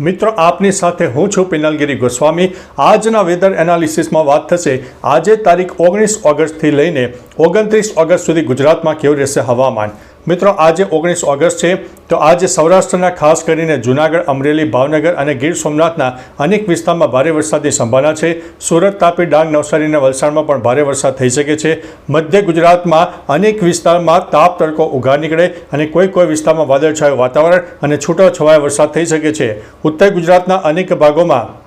મિત્રો, આપની સાથે હું છું પિનલગીરી ગોસ્વામી. આજના વેધર એનાલિસિસમાં વાત થશે. આજે તારીખ ઓગણીસ ઓગસ્ટથી લઈને ઓગણત્રીસ ઓગસ્ટ સુધી ગુજરાતમાં કેવું રહેશે હવામાન? મિત્રો, આજે ઓગણીસ ઓગસ્ટ છે. તો આજે સૌરાષ્ટ્રના, ખાસ કરીને જૂનાગઢ, અમરેલી, ભાવનગર અને ગીર સોમનાથના અનેક વિસ્તારમાં ભારે વરસાદની સંભાવના છે. સુરત, તાપી, ડાંગ, નવસારી અને વલસાડમાં પણ ભારે વરસાદ થઈ શકે છે. મધ્ય ગુજરાતમાં અનેક વિસ્તારમાં તાપ, તડકો ઉઘાડ નીકળે અને કોઈ કોઈ વિસ્તારમાં વાદળછાયું વાતાવરણ અને છૂટોછવાયો વરસાદ થઈ શકે છે. ઉત્તર ગુજરાતના અનેક ભાગોમાં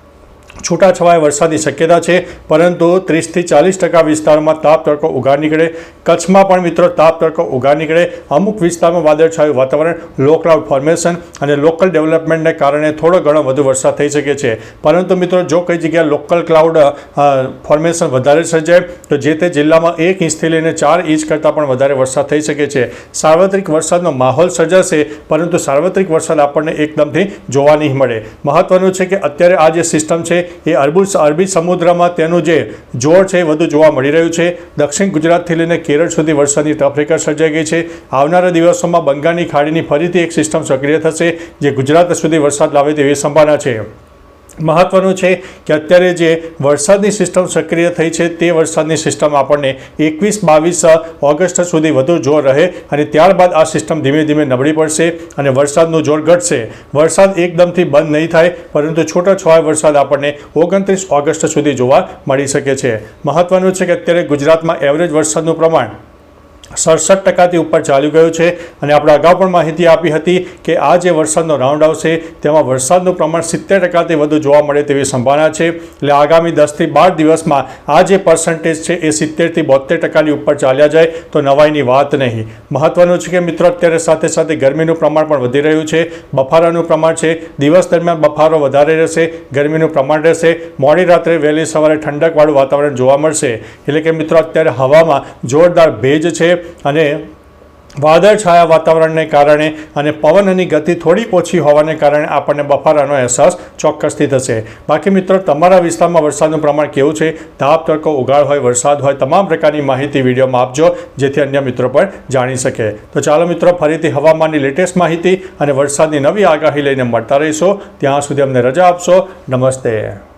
છૂટાછવાયા વરસાદની શક્યતા છે, પરંતુ ત્રીસથી ચાલીસ ટકા વિસ્તારમાં તાપ તડકો ઉઘાડ નીકળે. કચ્છમાં પણ મિત્રો તાપ તડકો ઉઘાડ નીકળે. અમુક વિસ્તારમાં વાદળછાયું વાતાવરણ લો ક્લાઉડ ફોર્મેશન અને લોકલ ડેવલપમેન્ટને કારણે થોડો ઘણો વધુ વરસાદ થઈ શકે છે. પરંતુ મિત્રો જો કઈ જગ્યાએ લોકલ ક્લાઉડ ફોર્મેશન વધારે સર્જાય, તો જે તે જિલ્લામાં એક ઇંચથી લઈને ચાર ઇંચ કરતાં પણ વધારે વરસાદ થઈ શકે છે. સાર્વત્રિક વરસાદનો માહોલ સર્જાશે, પરંતુ સાર્વત્રિક વરસાદ આપણને એકદમથી જોવા નહીં મળે. મહત્વનું છે કે અત્યારે આ જે સિસ્ટમ છે એ અરબુ અરબી સમુદ્રમાં તેનું જે જોર છે એ વધુ જોવા મળી રહ્યું છે. દક્ષિણ ગુજરાતથી લઈને કેરળ સુધી વરસાદની ટફરેકર સર્જાઈ ગઈ છે. આવનારા દિવસોમાં બંગાળની ખાડીની ફરીથી એક સિસ્ટમ સક્રિય થશે, જે ગુજરાત સુધી વરસાદ લાવે તેવી સંભાવના છે. મહત્વનું છે કે અત્યારે જે વરસાદની સિસ્ટમ સક્રિય થઈ છે, તે વરસાદની સિસ્ટમ આપણને એકવીસ, બાવીસ ઓગસ્ટ સુધી વધુ જોર રહે અને ત્યારબાદ આ સિસ્ટમ ધીમે ધીમે નબળી પડશે અને વરસાદનું જોર ઘટશે. વરસાદ એકદમથી બંધ નહીં થાય, પરંતુ છૂટાછવાય વરસાદ આપણને ઓગણત્રીસ ઓગસ્ટ સુધી જોવા મળી શકે છે. મહત્વનું છે કે અત્યારે ગુજરાતમાં એવરેજ વરસાદનું પ્રમાણ સડસઠ ટકાથી ઉપર ચાલી ગયું છે. અને આપણે અગાઉ પણ માહિતી આપી હતી કે આ જે વરસાદનો રાઉન્ડ આવશે, તેમાં વરસાદનું પ્રમાણ સિત્તેર ટકાથી વધુ જોવા મળે તેવી સંભાવના છે. એટલે આગામી દસથી બાર દિવસમાં આ જે પર્સન્ટેજ છે, એ સિત્તેરથી બોતેર ટકાની ઉપર ચાલ્યા જાય, તો નવાઈની વાત નહીં. મહત્વનું છે કે મિત્રો, અત્યારે સાથે સાથે ગરમીનું પ્રમાણ પણ વધી રહ્યું છે. બફારાનું પ્રમાણ છે. દિવસ દરમિયાન બફારો વધારે રહેશે, ગરમીનું પ્રમાણ રહેશે. મોડી રાત્રે વહેલી સવારે ઠંડકવાળું વાતાવરણ જોવા મળશે. એટલે કે મિત્રો, અત્યારે હવામાં જોરદાર ભેજ છે. અને વાદળછાયા વાતાવરણને કારણે અને પવનની ગતિ થોડી ઓછી હોવાને કારણે આપણને બફારાનો અહેસાસ ચોક્કસથી થશે. બાકી મિત્રો, તમારા વિસ્તારમાં વરસાદનું પ્રમાણ કેવું છે? ધાપ તડકો, ઉગાડ હોય, વરસાદ હોય, તમામ પ્રકારની માહિતી વિડીયોમાં આપજો, જેથી અન્ય મિત્રો પણ જાણી શકે. તો ચાલો મિત્રો, ફરીથી હવામાનની લેટેસ્ટ માહિતી અને વરસાદની નવી આગાહી લઈને મળતા રહીશો. ત્યાં સુધી અમને રજા આપશો. નમસ્તે.